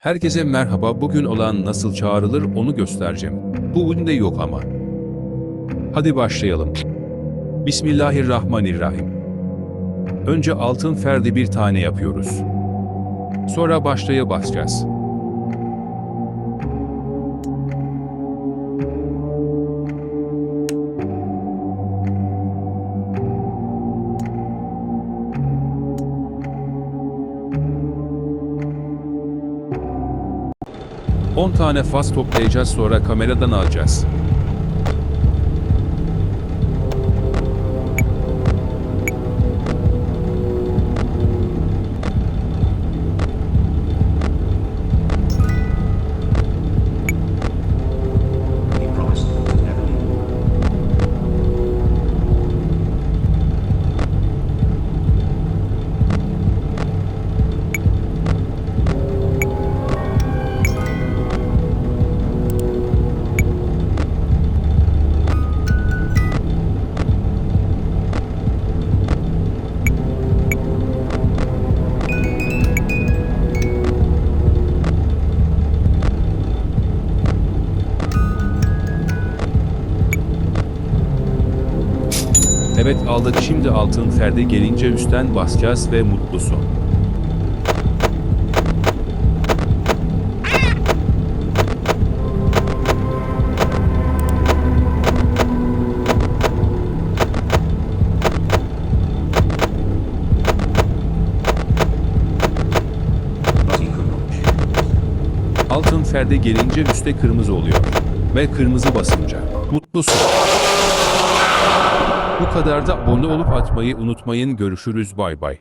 Herkese merhaba. Bugün olan nasıl çağrılır onu göstereceğim. Bu ünde yok ama. Hadi başlayalım. Bismillahirrahmanirrahim. Önce altın ferdi bir tane yapıyoruz. Sonra başlaya basacağız. On tane faz toplayacağız sonra kameradan alacağız. Evet aldık şimdi altın ferde gelince üstten basacağız ve not choose. Altın ferde gelince üstte kırmızı oluyor. Ve kırmızı basınca mutlusun. Bu kadar da abone olup atmayı unutmayın. Görüşürüz bay bay.